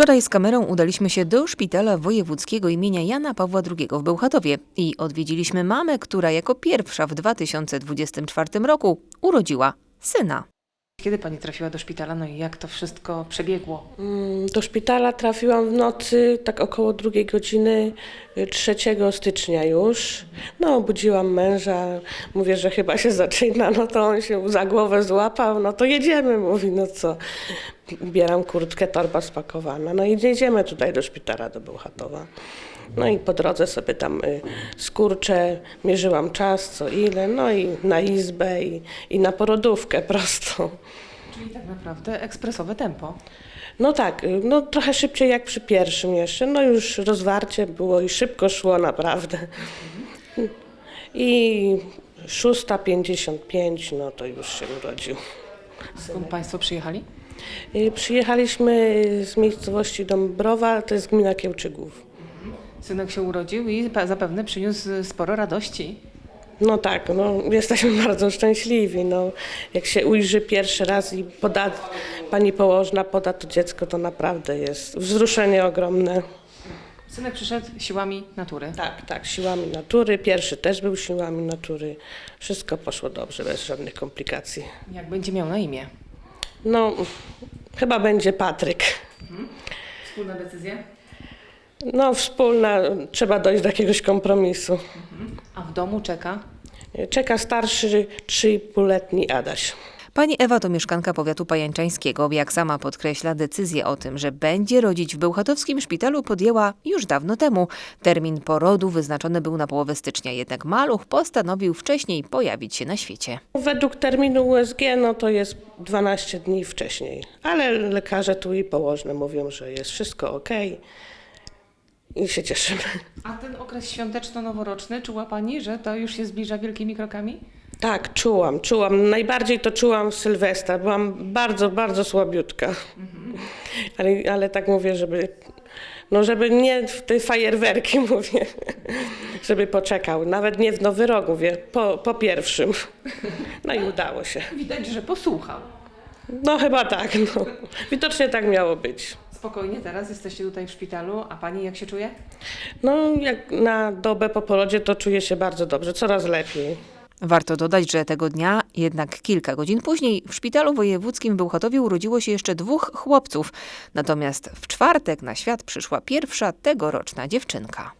Wczoraj z kamerą udaliśmy się do szpitala wojewódzkiego imienia Jana Pawła II w Bełchatowie i odwiedziliśmy mamę, która jako pierwsza w 2024 roku urodziła syna. Kiedy pani trafiła do szpitala, no i jak to wszystko przebiegło? Mm, Do szpitala trafiłam w nocy, tak około drugiej godziny, y, 3 stycznia już. No, obudziłam męża, mówię, że chyba się zaczyna, no to on się za głowę złapał, no to jedziemy, mówi, no co. Bieram kurtkę, torba spakowana, no i jedziemy tutaj do szpitala, do Bełchatowa. No i po drodze sobie tam y, skurczę, mierzyłam czas, co ile, no i na izbę i, i na porodówkę prosto. Czyli tak naprawdę ekspresowe tempo. No tak, y, no trochę szybciej jak przy pierwszym jeszcze. No już rozwarcie było i szybko szło naprawdę. I 6.55, no to już się urodził. Skąd państwo przyjechali? Y, Przyjechaliśmy z miejscowości Dąbrowa, to jest gmina Kiełczygów. Synek się urodził i zapewne przyniósł sporo radości. No tak, no jesteśmy bardzo szczęśliwi. No, jak się ujrzy pierwszy raz i poda, pani położna poda to dziecko, to naprawdę jest wzruszenie ogromne. Synek przyszedł siłami natury. Tak, tak, siłami natury. Pierwszy też był siłami natury. Wszystko poszło dobrze, bez żadnych komplikacji. Jak będzie miał na imię? No, chyba będzie Patryk. Wspólna decyzja? No, wspólna, trzeba dojść do jakiegoś kompromisu. A w domu czeka? Czeka starszy, 3,5-letni Adaś. Pani Ewa to mieszkanka powiatu pajańczańskiego. Jak sama podkreśla, decyzję o tym, że będzie rodzić w bełchatowskim szpitalu podjęła już dawno temu. Termin porodu wyznaczony był na połowę stycznia, jednak maluch postanowił wcześniej pojawić się na świecie. Według terminu USG, no to jest 12 dni wcześniej. Ale lekarze tu i położne mówią, że jest wszystko ok. I się cieszymy. A ten okres świąteczno-noworoczny, czuła Pani, że to już się zbliża wielkimi krokami? Tak, czułam, czułam. Najbardziej to czułam w Sylwestra. Byłam bardzo, bardzo słabiutka. Ale, ale tak mówię, żeby, no żeby nie w te fajerwerki, mówię, żeby poczekał. Nawet nie w Nowy Rok, mówię, po, po pierwszym. No i udało się. Widać, że posłuchał. No chyba tak, no. Widocznie tak miało być. Spokojnie, teraz jesteście tutaj w szpitalu, a Pani jak się czuje? No jak na dobę po porodzie to czuję się bardzo dobrze, coraz lepiej. Warto dodać, że tego dnia, jednak kilka godzin później, w szpitalu wojewódzkim w Bełchatowie urodziło się jeszcze dwóch chłopców. Natomiast w czwartek na świat przyszła pierwsza tegoroczna dziewczynka.